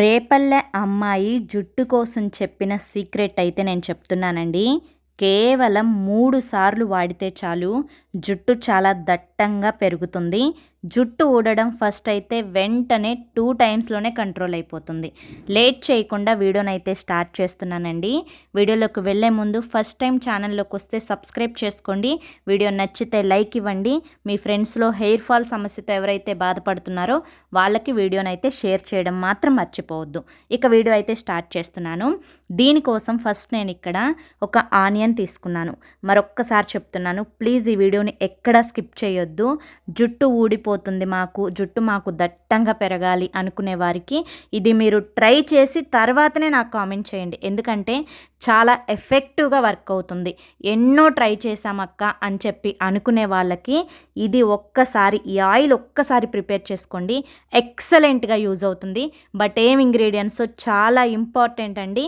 రేపల్లె అమ్మాయి జుట్టు కోసం చెప్పిన సీక్రెట్ అయితే నేను చెప్తున్నానండి. కేవలం మూడు సార్లు వాడితే చాలు జుట్టు చాలా దట్ దట్టంగా పెరుగుతుంది. జుట్టు ఊడడం ఫస్ట్ అయితే వెంటనే టూ టైమ్స్లోనే కంట్రోల్ అయిపోతుంది. లేట్ చేయకుండా వీడియోనైతే అయితే స్టార్ట్ చేస్తున్నానండి. వీడియోలోకి వెళ్ళే ముందు ఫస్ట్ టైం ఛానల్లోకి వస్తే సబ్స్క్రైబ్ చేసుకోండి. వీడియో నచ్చితే లైక్ ఇవ్వండి. మీ ఫ్రెండ్స్లో హెయిర్ ఫాల్ సమస్యతో ఎవరైతే బాధపడుతున్నారో వాళ్ళకి వీడియోనైతే అయితే షేర్ చేయడం మాత్రం మర్చిపోవద్దు. ఇక వీడియో అయితే స్టార్ట్ చేస్తున్నాను. దీనికోసం ఫస్ట్ నేను ఇక్కడ ఒక ఆనియన్ తీసుకున్నాను. మరొక్కసారి చెప్తున్నాను. ప్లీజ్ ఈ వీడియోని ఎక్కడా స్కిప్ చేయొద్దు. జుట్టు ఊడిపోతుంది మాకు జుట్టు మాకు దట్టంగా పెరగాలి అనుకునే వారికి ఇది మీరు ట్రై చేసి తర్వాతనే నాకు కామెంట్ చేయండి. ఎందుకంటే చాలా ఎఫెక్టివ్గా వర్క్ అవుతుంది. ఎన్నో ట్రై చేశామక్క అని చెప్పి అనుకునే వాళ్ళకి ఇది ఒక్కసారి ఈ ఆయిల్ ఒక్కసారి ప్రిపేర్ చేసుకోండి. ఎక్సలెంట్గా యూజ్ అవుతుంది. బట్ ఏం ఇంగ్రీడియంట్స్ చాలా ఇంపార్టెంట్ అండి.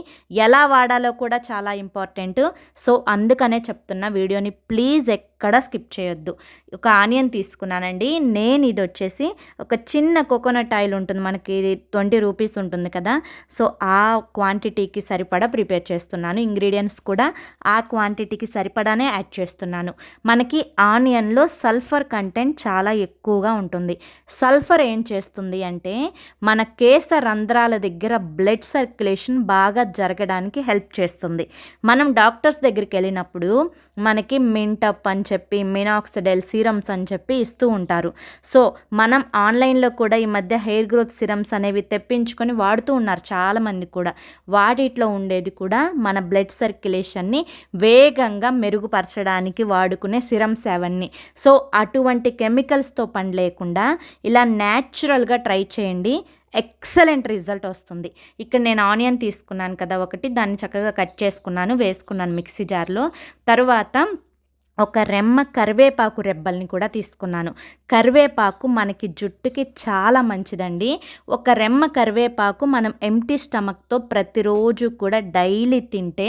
ఎలా వాడాలో కూడా చాలా ఇంపార్టెంట్. సో అందుకనే చెప్తున్న వీడియోని ప్లీజ్ ఎక్కడ స్కిప్ చేయొద్దు. ఒక ఆనియన్ తీసుకున్నానండి. నేను ఇది వచ్చేసి ఒక చిన్న కోకోనట్ ఆయిల్ ఉంటుంది. మనకి ఇది ట్వంటీ రూపీస్ ఉంటుంది కదా. సో ఆ క్వాంటిటీకి సరిపడా ప్రిపేర్ చేస్తున్నాను. ఇంగ్రీడియంట్స్ కూడా ఆ క్వాంటిటీకి సరిపడానే యాడ్ చేస్తున్నాను. మనకి ఆనియన్లో సల్ఫర్ కంటెంట్ చాలా ఎక్కువగా ఉంటుంది. సల్ఫర్ ఏం చేస్తుంది అంటే మన కేశ రంధ్రాల దగ్గర బ్లడ్ సర్క్యులేషన్ బాగా జరగడానికి హెల్ప్ చేస్తుంది. మనం డాక్టర్స్ దగ్గరికి వెళ్ళినప్పుడు మనకి మింటప్ అని చెప్పి మినాక్సిడెల్ సిరమ్స్ అని చెప్పి ఇస్తూ ఉంటారు. సో మనం ఆన్లైన్లో కూడా ఈ మధ్య హెయిర్ గ్రోత్ సిరమ్స్ అనేవి తెప్పించుకొని వాడుతూ ఉన్నారు చాలామంది కూడా. వాటిట్లో ఉండేది కూడా మన బ్లడ్ సర్క్యులేషన్ని వేగంగా మెరుగుపరచడానికి వాడుకునే సిరమ్స్ అవన్నీ. సో అటువంటి కెమికల్స్తో పని లేకుండా ఇలా న్యాచురల్గా ట్రై చేయండి. ఎక్సలెంట్ రిజల్ట్ వస్తుంది. ఇక్కడ నేను ఆనియన్ తీసుకున్నాను కదా ఒకటి దాన్ని చక్కగా కట్ చేసుకున్నాను వేసుకున్నాను మిక్సీ జార్లో. తరువాత ఒక రెమ్మ కరివేపాకు రెబ్బల్ని కూడా తీసుకున్నాను. కరివేపాకు మనకి జుట్టుకి చాలా మంచిదండి. ఒక రెమ్మ కరివేపాకు మనం ఎంటీ స్టమక్తో ప్రతిరోజు కూడా డైలీ తింటే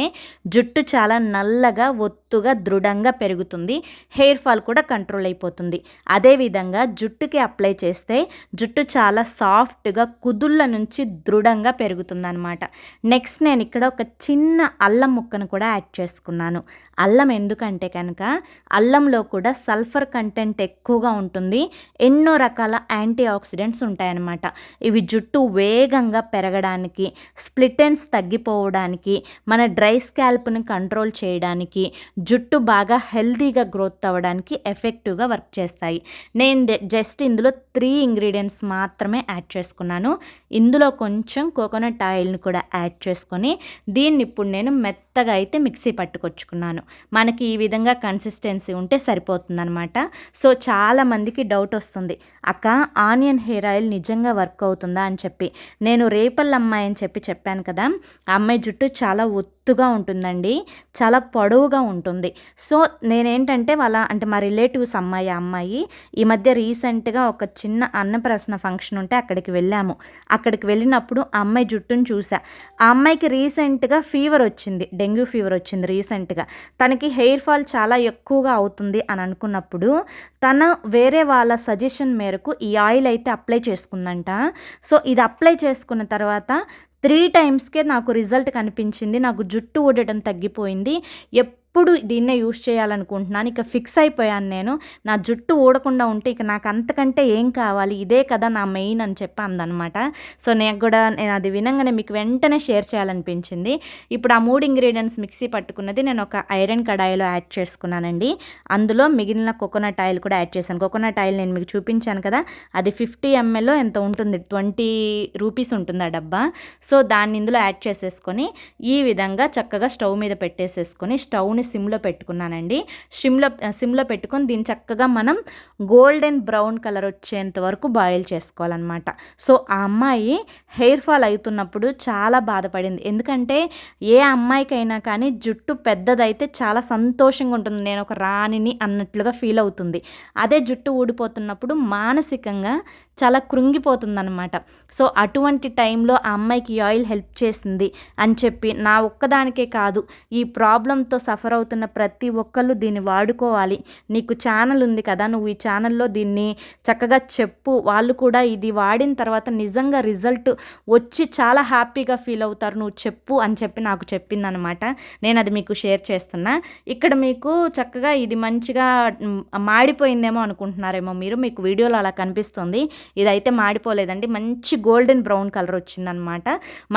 జుట్టు చాలా నల్లగా ఒత్తుగా దృఢంగా పెరుగుతుంది. హెయిర్ ఫాల్ కూడా కంట్రోల్ అయిపోతుంది. అదేవిధంగా జుట్టుకి అప్లై చేస్తే జుట్టు చాలా సాఫ్ట్గా కుదుళ్ళ నుంచి దృఢంగా పెరుగుతుందనమాట నెక్స్ట్ నేను ఇక్కడ ఒక చిన్న అల్లం ముక్కను కూడా యాడ్ చేసుకున్నాను. అల్లం ఎందుకంటే కనుక అల్లంలో కూడా సల్ఫర్ కంటెంట్ ఎక్కువగా ఉంటుంది. ఎన్నో రకాల యాంటీ ఆక్సిడెంట్స్ ఉంటాయన్నమాట. ఇవి జుట్టు వేగంగా పెరగడానికి స్ప్లిటెన్స్ తగ్గిపోవడానికి మన డ్రై స్కాల్ప్ని కంట్రోల్ చేయడానికి జుట్టు బాగా హెల్తీగా గ్రోత్ అవ్వడానికి ఎఫెక్టివ్గా వర్క్ చేస్తాయి. నేను జస్ట్ ఇందులో త్రీ ఇంగ్రీడియంట్స్ మాత్రమే యాడ్ చేసుకున్నాను. ఇందులో కొంచెం కోకోనట్ ఆయిల్ని కూడా యాడ్ చేసుకొని దీన్ని ఇప్పుడు నేను మెత్తగా అయితే మిక్సీ పట్టుకొచ్చుకున్నాను. మనకి ఈ విధంగా కన్సిస్టెన్సీ ఉంటే సరిపోతుందనమాట సో చాలామందికి డౌట్ వస్తుంది. అక్క ఆనియన్ హెయిర్ ఆయిల్ నిజంగా వర్క్ అవుతుందా? అని చెప్పి. నేను రేపల్ అమ్మాయి అని చెప్పి చెప్పాను కదా ఆ అమ్మాయి జుట్టు చాలా ఎత్తుగా ఉంటుందండి. చాలా పొడవుగా ఉంటుంది. సో నేనేంటంటే వాళ్ళ అంటే మా రిలేటివ్స్ అమ్మాయి అమ్మాయి ఈ మధ్య రీసెంట్గా ఒక చిన్న అన్నప్రసన ఫంక్షన్ ఉంటే అక్కడికి వెళ్ళాము. అక్కడికి వెళ్ళినప్పుడు ఆ అమ్మాయి జుట్టును చూసా. ఆ అమ్మాయికి రీసెంట్గా ఫీవర్ వచ్చింది. డెంగ్యూ ఫీవర్ వచ్చింది రీసెంట్గా. తనకి హెయిర్ ఫాల్ చాలా ఎక్కువగా అవుతుంది అని అనుకున్నప్పుడు తను వేరే వాళ్ళ సజెషన్ మేరకు ఈ ఆయిల్ అయితే అప్లై చేసుకుందంట. సో ఇది అప్లై చేసుకున్న తర్వాత త్రీ టైమ్స్కే నాకు రిజల్ట్ కనిపించింది. నాకు జుట్టు ఊడటం తగ్గిపోయింది. ఎప్ ఎప్పుడు దీన్నే యూస్ చేయాలనుకుంటున్నాను. ఇక ఫిక్స్ అయిపోయాను నేను. నా జుట్టు ఊడకుండా ఉంటే ఇక నాకు అంతకంటే ఏం కావాలి? ఇదే కదా నా మెయిన్ అని చెప్పి అందనమాట. సో నేను కూడా నేను అది వినంగానే మీకు వెంటనే షేర్ చేయాలనిపించింది. ఇప్పుడు ఆ మూడు ఇంగ్రీడియంట్స్ మిక్సీ పట్టుకున్నది నేను ఒక ఐరన్ కడాయిలో యాడ్ చేసుకున్నానండి. అందులో మిగిలిన కోకోనట్ ఆయిల్ కూడా యాడ్ చేశాను. కోకోనట్ ఆయిల్ నేను మీకు చూపించాను కదా అది ఫిఫ్టీ ఎంఎల్ ఎంత ఉంటుంది? ట్వంటీ రూపీస్ ఉంటుంది ఆ డబ్బా. సో దాన్ని ఇందులో యాడ్ చేసేసుకొని ఈ విధంగా చక్కగా స్టవ్ మీద పెట్టేసేసుకొని స్టవ్ని స్టవ్ని సిమ్లో పెట్టుకున్నానండి. సిమ్లో సిమ్లో పెట్టుకొని దీన్ని చక్కగా మనం గోల్డెన్ బ్రౌన్ కలర్ వచ్చేంత వరకు బాయిల్ చేసుకోవాలన్నమాట. సో ఆ అమ్మాయి హెయిర్ ఫాల్ అవుతున్నప్పుడు చాలా బాధపడింది. ఎందుకంటే ఏ అమ్మాయికైనా కానీ జుట్టు పెద్దదైతే చాలా సంతోషంగా ఉంటుంది. నేను ఒక రాణిని అన్నట్లుగా ఫీల్ అవుతుంది. అదే జుట్టు ఊడిపోతున్నప్పుడు మానసికంగా చాలా కృంగిపోతుందన్నమాట. సో అటువంటి టైంలో ఆ అమ్మాయికి ఆయిల్ హెల్ప్ చేసింది అని చెప్పి నా ఒక్కదానికే కాదు ఈ ప్రాబ్లంతో సఫర్ సఫర్ అవుతున్న ప్రతి ఒక్కళ్ళు దీన్ని వాడుకోవాలి. నీకు ఛానల్ ఉంది కదా నువ్వు ఈ ఛానల్లో దీన్ని చక్కగా చెప్పు. వాళ్ళు కూడా ఇది వాడిన తర్వాత నిజంగా రిజల్ట్ వచ్చి చాలా హ్యాపీగా ఫీల్ అవుతారు. నువ్వు చెప్పు అని చెప్పి నాకు చెప్పిందనమాట. నేను అది మీకు షేర్ చేస్తున్నా. ఇక్కడ మీకు చక్కగా ఇది మంచిగా మాడిపోయిందేమో అనుకుంటున్నారేమో మీరు. మీకు వీడియోలో అలా కనిపిస్తుంది. ఇదైతే మాడిపోలేదండి. మంచి గోల్డెన్ బ్రౌన్ కలర్ వచ్చిందనమాట.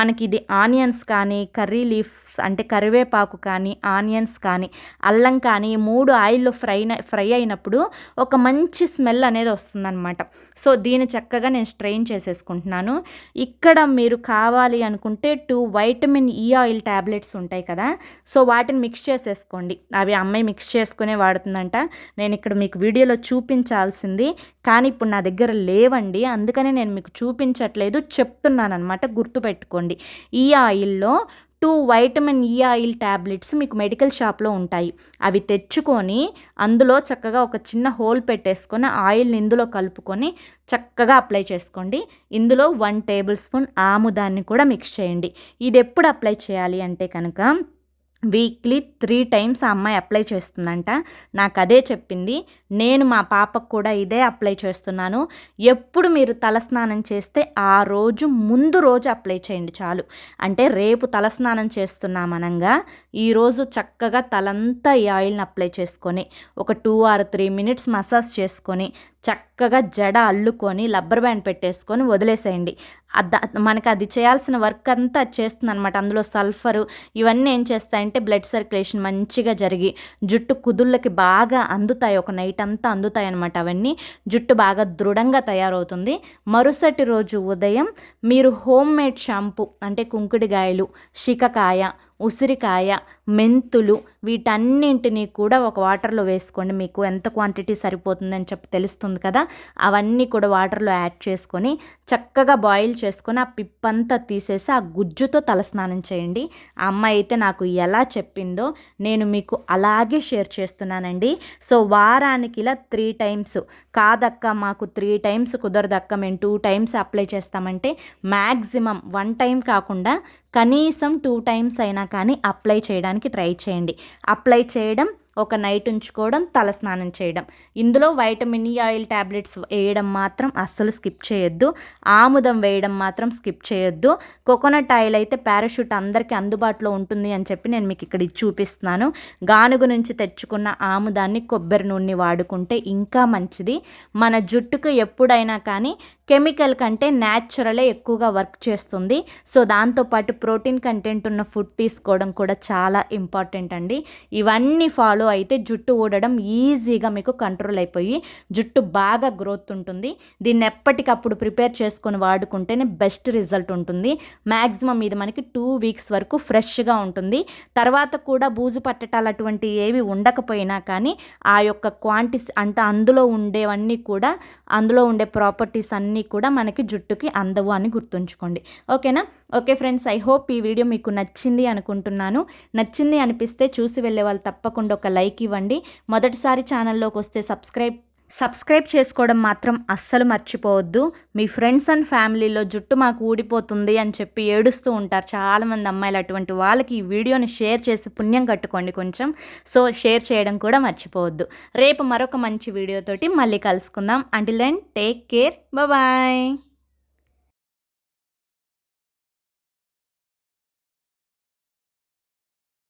మనకి ఇది ఆనియన్స్ కానీ కర్రీ లీఫ్స్ అంటే కరివేపాకు కానీ ఆనియన్స్ కానీ అల్లం కానీ మూడు ఆయిల్లో ఫ్రై ఫ్రై అయినప్పుడు ఒక మంచి స్మెల్ అనేది వస్తుందన్నమాట. సో దీన్ని చక్కగా నేను స్ట్రెయిన్ చేసేసుకుంటున్నాను. ఇక్కడ మీరు కావాలి అనుకుంటే two vitamin E oil tablets ఉంటాయి కదా సో వాటిని మిక్స్ చేసేసుకోండి. అవి అమ్మాయి మిక్స్ చేసుకునే వాడుతుందంట. నేను ఇక్కడ మీకు వీడియోలో చూపించాల్సింది కానీ ఇప్పుడు నా దగ్గర లేవండి. అందుకనే నేను మీకు చూపించట్లేదు చెప్తున్నాను అనమాట గుర్తుపెట్టుకోండి. ఈ ఆయిల్లో two vitamin E oil tablets మీకు మెడికల్ షాప్లో ఉంటాయి. అవి తెచ్చుకొని అందులో చక్కగా ఒక చిన్న హోల్ పెట్టేసుకొని ఆయిల్ని ఇందులో కలుపుకొని చక్కగా అప్లై చేసుకోండి. ఇందులో వన్ టేబుల్ స్పూన్ ఆముదాన్ని కూడా మిక్స్ చేయండి. ఇది ఎప్పుడు అప్లై చేయాలి అంటే కనుక వీక్లీ త్రీ టైమ్స్ ఆ అమ్మాయి అప్లై చేస్తుందంట. నాకు అదే చెప్పింది. నేను మా పాపకు కూడా ఇదే అప్లై చేస్తున్నాను. ఎప్పుడు మీరు తలస్నానం చేస్తే ఆ రోజు ముందు రోజు అప్లై చేయండి చాలు. అంటే రేపు తలస్నానం చేస్తున్నామనంగా. ఈరోజు చక్కగా తలంతా ఈ ఆయిల్ని అప్లై చేసుకొని ఒక two or three minutes massage చేసుకొని చక్కగా జడ అల్లుకొని లబ్బర్ బ్యాండ్ పెట్టేసుకొని వదిలేసేయండి. మనకి అది చేయాల్సిన వర్క్ అంతా చేస్తుంది అనమాట అందులో సల్ఫరు ఇవన్నీ ఏం చేస్తాయంటే బ్లడ్ సర్క్యులేషన్ మంచిగా జరిగి జుట్టు కుదుళ్ళకి బాగా అందుతాయి. ఒక నైట్ అంతా అందుతాయి అనమాట అవన్నీ. జుట్టు బాగా దృఢంగా తయారవుతుంది. మరుసటి రోజు ఉదయం మీరు హోమ్ మేడ్ షాంపూ అంటే కుంకుడికాయలు శికకాయ ఉసిరికాయ మెంతులు వీటన్నింటినీ కూడా ఒక వాటర్లో వేసుకోండి. మీకు ఎంత క్వాంటిటీ సరిపోతుందని చెప్పి తెలుస్తుంది కదా. అవన్నీ కూడా వాటర్లో యాడ్ చేసుకొని చక్కగా బాయిల్ చేసుకొని ఆ పిప్పంతా తీసేసి ఆ గుజ్జుతో తలస్నానం చేయండి. ఆ అమ్మాయి అయితే నాకు ఎలా చెప్పిందో నేను మీకు అలాగే షేర్ చేస్తున్నానండి. సో వారానికి ఇలా త్రీ టైమ్స్ కాదక్క మాకు త్రీ టైమ్స్ కుదరదక్క మేము టూ టైమ్స్ అప్లై చేస్తామంటే మ్యాక్సిమం వన్ టైం కాకుండా కనీసం టూ టైమ్స్ అయినా కానీ అప్లై చేయడానికి ట్రై చేయండి. అప్లై చేయడం ఒక నైట్ ఉంచుకోవడం తలస్నానం చేయడం. ఇందులో వైటమిన్ ఈ ఆయిల్ ట్యాబ్లెట్స్ వేయడం మాత్రం అస్సలు స్కిప్ చేయొద్దు. ఆముదం వేయడం మాత్రం స్కిప్ చేయొద్దు. కోకోనట్ ఆయిల్ అయితే పారాషూట్ అందరికీ అందుబాటులో ఉంటుంది అని చెప్పి నేను మీకు ఇక్కడ చూపిస్తున్నాను. గానుగు నుంచి తెచ్చుకున్న ఆముదాన్ని కొబ్బరి నూనె వాడుకుంటే ఇంకా మంచిది. మన జుట్టుకు ఎప్పుడైనా కానీ కెమికల్ కంటే న్యాచురలే ఎక్కువగా వర్క్ చేస్తుంది. సో దాంతోపాటు ప్రోటీన్ కంటెంట్ ఉన్న ఫుడ్ తీసుకోవడం కూడా చాలా ఇంపార్టెంట్ అండి. ఇవన్నీ ఫాలో అయితే జుట్టు ఊడడం ఈజీగా మీకు కంట్రోల్ అయిపోయి జుట్టు బాగా గ్రోత్ ఉంటుంది. దీన్ని ఎప్పటికప్పుడు ప్రిపేర్ చేసుకొని వాడుకుంటేనే బెస్ట్ రిజల్ట్ ఉంటుంది. మ్యాక్సిమం ఇది మనకి టూ వీక్స్ వరకు ఫ్రెష్గా ఉంటుంది. తర్వాత కూడా బూజు పట్టటాలు అటువంటి ఏవి ఉండకపోయినా కానీ ఆ యొక్క క్వాంటిస్ అంటే అందులో ఉండేవన్నీ కూడా అందులో ఉండే ప్రాపర్టీస్ అన్నీ కూడా మనకి జుట్టుకి అందవు అని గుర్తుంచుకోండి. ఓకేనా? ఓకే ఫ్రెండ్స్ ఐ హోప్ ఈ వీడియో మీకు నచ్చింది అనుకుంటున్నాను. నచ్చింది అనిపిస్తే చూసి వెళ్ళే వాళ్ళు తప్పకుండా ఒక లైక్ ఇవ్వండి. మొదటిసారి ఛానల్లోకి వస్తే సబ్స్క్రైబ్ సబ్స్క్రైబ్ చేసుకోవడం మాత్రం అస్సలు మర్చిపోవద్దు. మీ ఫ్రెండ్స్ అండ్ ఫ్యామిలీలో జుట్టు మాకు ఊడిపోతుంది అని చెప్పి ఏడుస్తూ ఉంటారు చాలామంది అమ్మాయిలు. అటువంటి వాళ్ళకి ఈ వీడియోని షేర్ చేసి పుణ్యం కట్టుకోండి కొంచెం. సో షేర్ చేయడం కూడా మర్చిపోవద్దు. రేపు మరొక మంచి వీడియోతోటి మళ్ళీ కలుసుకుందాం. Until then take care bye